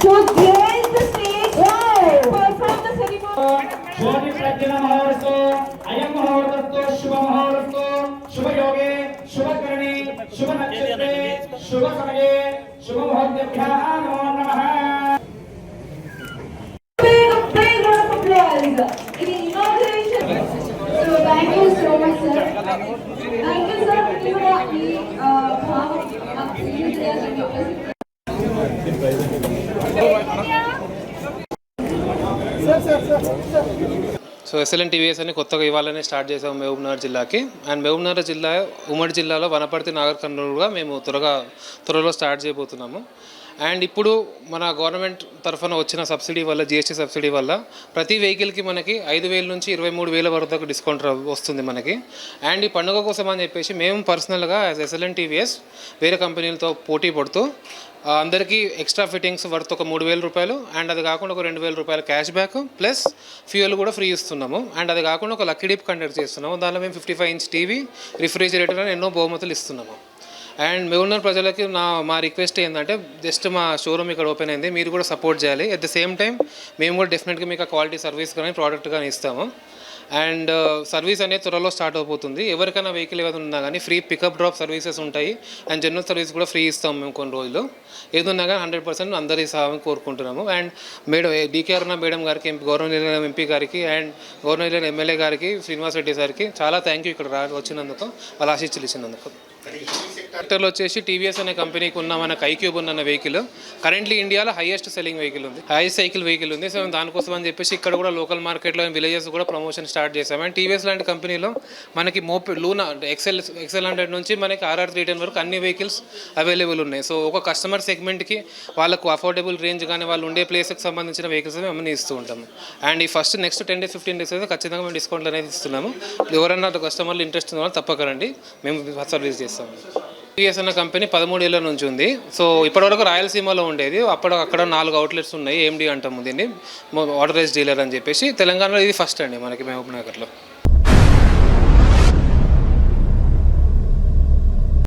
to grace the stage and perform the ceremony. Jodi Prajna Mahavasto, Ayam Mahavasto, Shubha Mahavasto, Shubha Yoge, Shubha Karani, Shubha Nakshatre, Shubha Samaye, Shubha Mahavadyabhya, Namo Namaha. It is inauguration. So thank you so much, sir. So SLN TVS అని కొత్తగా ఇవ్వాలని start చేసాము మహబూబ్నగర్ జిల్లాకి. And Mahabubnagar జిల్లా ఉమ్మడి జిల్లాలో వనపర్తి నాగర్ కర్నూలుగా మేము త్వరగా త్వరలో స్టార్ట్ చేయబోతున్నాము. అండ్ ఇప్పుడు మన గవర్నమెంట్ తరఫున వచ్చిన సబ్సిడీ వల్ల జిఎస్టీ సబ్సిడీ వల్ల ప్రతి వెహికల్కి మనకి ఐదు వేల నుంచి ఇరవై మూడు వేల వరకు డిస్కౌంట్ వస్తుంది మనకి. అండ్ ఈ పండుగ కోసం అని చెప్పేసి మేము పర్సనల్గా యాజ్ ఎస్ఎల్ఎన్ టీవీఎస్ వేరే కంపెనీలతో పోటీ పడుతూ అందరికీ ఎక్స్ట్రా ఫిట్టింగ్స్ వర్త్ ఒక మూడు వేల రూపాయలు అండ్ అది కాకుండా ఒక రెండు వేల రూపాయల క్యాష్ బ్యాక్ ప్లస్ ఫ్యూయల్ కూడా ఫ్రీ ఇస్తున్నాము. అండ్ అది కాకుండా ఒక లక్కీ డీప్ కండక్ట్ చేస్తున్నాము. దానిలో మేము fifty five inch TV refrigerator అని ఎన్నో బహుమతులు ఇస్తున్నాము. అండ్ మిగిలిన ప్రజలకి నా మా రిక్వెస్ట్ ఏంటంటే జస్ట్ మా షోరూమ్ ఇక్కడ ఓపెన్ అయింది మీరు కూడా సపోర్ట్ చేయాలి. అట్ ద సేమ్ టైం మేము కూడా డెఫినెట్గా మీకు ఆ క్వాలిటీ సర్వీస్ కానీ ప్రోడక్ట్ కానీ ఇస్తాము. అండ్ uh, సర్వీస్ అనేది త్వరలో స్టార్ట్ అయిపోతుంది ఎవరికైనా వెహికల్ ఏదైనా ఉన్నా కానీ ఫ్రీ పికప్ డ్రాప్ సర్వీసెస్ ఉంటాయి. అండ్ జనరల్ సర్వీస్ కూడా ఫ్రీ ఇస్తాం మేము కొన్ని రోజులు. ఏదున్నా కానీ హండ్రెడ్ పర్సెంట్ అందరి సహాయం కోరుకుంటున్నాము. అండ్ మేడం డీకే మేడం గారికి గవర్నర్ ఎంపీ గారికి అండ్ గవర్నర్ ఎమ్మెల్యే గారికి శ్రీనివాస్ రెడ్డి గారికి చాలా థ్యాంక్ యూ ఇక్కడ రా వచ్చినందుకు. వాళ్ళ ఆశీస్సులు ఇచ్చినందుకు. సెక్టర్లో వచ్చేసి టీవీఎస్ అనే కంపెనీకి ఉన్న మనకు ఐక్యూబ్ ఉన్న వెహికల్ కరెంట్లీ ఇండియాలో హైయెస్ట్ సెల్లింగ్ వెహికల్ ఉంది. హైయెస్ట్ సైకిల్ వెహికల్ ఉంది. సో దానికోసం అని చెప్పేసి ఇక్కడ కూడా లోకల్ మార్కెట్లో విలేజెస్ కూడా ప్రమోషన్ స్టార్ట్ చేసాం అండ్ టీవీఎస్ లాంటి కంపెనీలో మనకి మోపి లూనా ఎక్సెల్ ఎక్సెల్ హండ్రెడ్ నుంచి మనకి ఆర్ఆర్ త్రీ టెన్ వరకు అన్ని వెహికల్స్ అవైలబుల్ ఉన్నాయి. సో ఒక కస్టమర్ సెగ్మెంట్కి వాళ్ళకు అఫోర్డబుల్ రేంజ్ కానీ వాళ్ళు ఉండే ప్లేస్కి సంబంధించిన వెహికల్స్ మేము అన్ని ఇస్తూ ఉంటాము. అండ్ ఈ first next ten days fifteen days అయితే ఖచ్చితంగా మేము డిస్కౌంట్ అనేది ఇస్తున్నాము. ఎవరన్నా కస్టమర్లు ఇంట్రెస్ట్ ఉన్న వాళ్ళు తప్పకరండి మేము సర్వీస్ చేస్తాము. టీవీఎస్ అన్న కంపెనీ పదమూడు ఏళ్ళ నుంచి ఉంది. సో ఇప్పటివరకు రాయలసీమలో ఉండేది. అప్పుడు అక్కడ నాలుగు అవుట్లెట్స్ ఉన్నాయి. ఏఎండి అంటాము దీన్ని. ఆథరైజ్ డీలర్ అని చెప్పేసి. తెలంగాణలో ఇది ఫస్ట్ అండి మనకి మహబూబ్ నగర్లో.